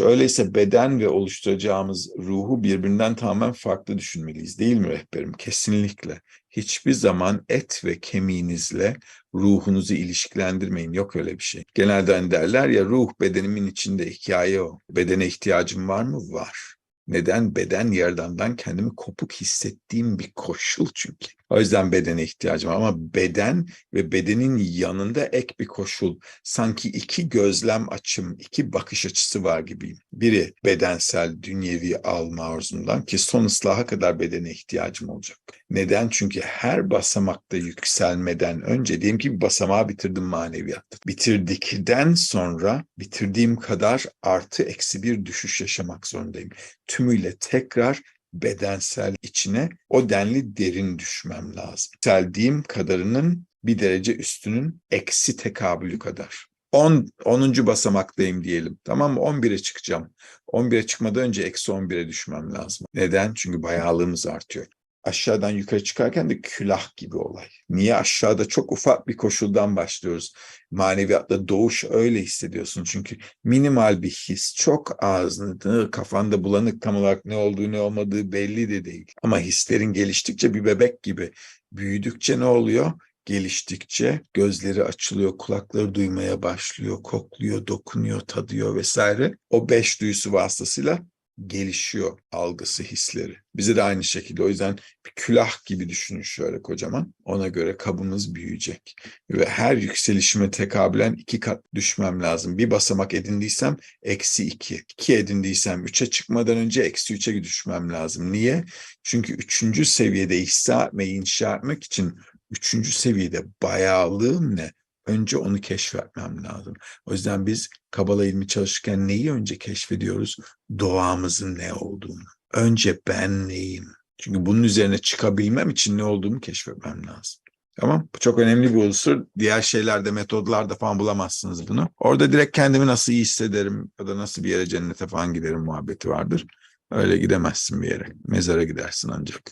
Öyleyse beden ve oluşturacağımız ruhu birbirinden tamamen farklı düşünmeliyiz değil mi rehberim? Kesinlikle. Hiçbir zaman et ve kemiğinizle ruhunuzu ilişkilendirmeyin. Yok öyle bir şey. Genelde hani derler ya ruh bedenimin içinde hikaye o. Bedene ihtiyacım var mı? Var. Neden? Beden yaradandan kendimi kopuk hissettiğim bir koşul çünkü. O yüzden bedene ihtiyacım var. Ama beden ve bedenin yanında ek bir koşul. Sanki iki gözlem açım, iki bakış açısı var gibiyim. Biri bedensel, dünyevi alma arzumdan ki son ıslaha kadar bedene ihtiyacım olacak. Neden? Çünkü her basamakta yükselmeden önce diyelim ki bir basamağı bitirdim maneviyatta. Bitirdikten sonra bitirdiğim kadar artı eksi bir düşüş yaşamak zorundayım. Tümüyle tekrar bedensel içine o denli derin düşmem lazım. Yükseldiğim kadarının bir derece üstünün eksi tekabülü kadar. 10, 10. basamaktayım diyelim. Tamam mı? 11'e çıkacağım. 11'e çıkmadan önce eksi 11'e düşmem lazım. Neden? Çünkü bayağılığımız artıyor. Aşağıdan yukarı çıkarken de külah gibi olay. Niye aşağıda çok ufak bir koşuldan başlıyoruz? Maneviyatta doğuş öyle hissediyorsun. Çünkü minimal bir his, çok ağzını, kafanda bulanık tam olarak ne olduğu ne olmadığı belli de değil. Ama hislerin geliştikçe bir bebek gibi büyüdükçe ne oluyor? geliştikçe gözleri açılıyor, kulakları duymaya başlıyor, kokluyor, dokunuyor, tadıyor vesaire. O beş duyusu vasıtasıyla gelişiyor algısı, hisleri. Bize de aynı şekilde. O yüzden bir külah gibi düşünün şöyle kocaman. Ona göre kabımız büyüyecek. Ve her yükselişime tekabülen iki kat düşmem lazım. Bir basamak edindiysem eksi iki. İki edindiysem üçe çıkmadan önce eksi üçe düşmem lazım. Niye? Çünkü üçüncü seviyede ihsa etmeyi inşa etmek için üçüncü seviyede bayağılığım ne? Önce onu keşfetmem lazım. O yüzden biz Kabala ilmi çalışırken neyi önce keşfediyoruz? Doğamızın ne olduğunu. Önce ben neyim? Çünkü bunun üzerine çıkabilmem için ne olduğumu keşfetmem lazım. Tamam. Bu çok önemli bir unsur. Diğer şeylerde, metodlarda falan bulamazsınız bunu. Orada direkt kendimi nasıl iyi hissederim ya da nasıl bir yere cennete falan giderim muhabbeti vardır. Öyle gidemezsin bir yere. Mezara gidersin ancak.